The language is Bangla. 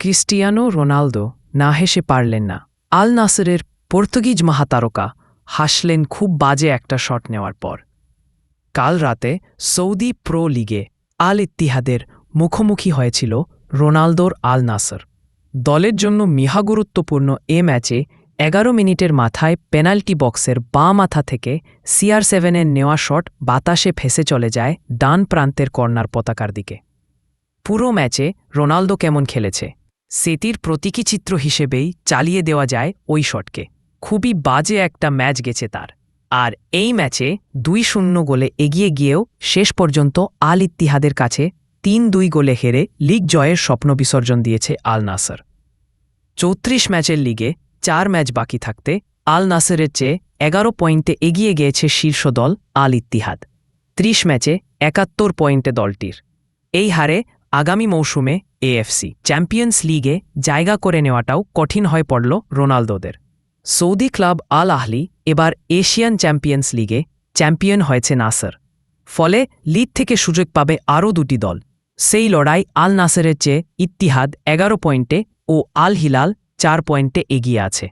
ক্রিস্টিয়ানো রোনালদো না হেসে পারলেন না। আল নাসরের পর্তুগিজ মহাতারকা হাসলেন খুব বাজে একটা শট নেওয়ার পর। কাল রাতে সৌদি প্রো লিগে আল ইত্তিহাদের মুখোমুখি হয়েছিল রোনালদোর আল নাসর। দলের জন্য মিহা গুরুত্বপূর্ণ এ ম্যাচে এগারো মিনিটের মাথায় পেনাল্টি বক্সের বাঁ মাথা থেকে সিআর সেভেনের নেওয়া শট বাতাসে ফেসে চলে যায় ডান প্রান্তের কর্নার পতাকার দিকে। পুরো ম্যাচে রোনালদো কেমন খেলেছে? সেটির প্রতীকী চিত্র হিসেবেই চালিয়ে দেওয়া যায় ওই শটকে খুবই বাজে একটা ম্যাচ গেছে তার। আর এই ম্যাচে দুই শূন্য গোলে এগিয়ে গিয়েও শেষ পর্যন্ত আল ইত্তিহাদের কাছে তিন দুই গোলে হেরে লিগ জয়ের স্বপ্ন বিসর্জন দিয়েছে আল নাসর চৌত্রিশ ম্যাচের লিগে চার ম্যাচ বাকি থাকতে আল নাসেরের চেয়ে এগারো পয়েন্টে এগিয়ে গিয়েছে শীর্ষ দল আল ইত্তিহাদ ত্রিশ ম্যাচে একাত্তর পয়েন্টে দলটির। এই হারে আগামী মৌসুমে এএফসি চ্যাম্পিয়ন্স লিগে জায়গা করে নেওয়াটাও কঠিন হয়ে পড়ল রোনালদোদের। সৌদি ক্লাব আল আহলি এবার এশিয়ান চ্যাম্পিয়ন্স লিগে চ্যাম্পিয়ন হয়েছে নাসর। ফলে লিগ থেকে সুযোগ পাবে আরও দুটি দল। সেই লড়াই আল নাসেরের চেয়ে ইত্তিহাদ এগারো পয়েন্টে ও আল হিলাল চার পয়েন্টে এগিয়ে আছে।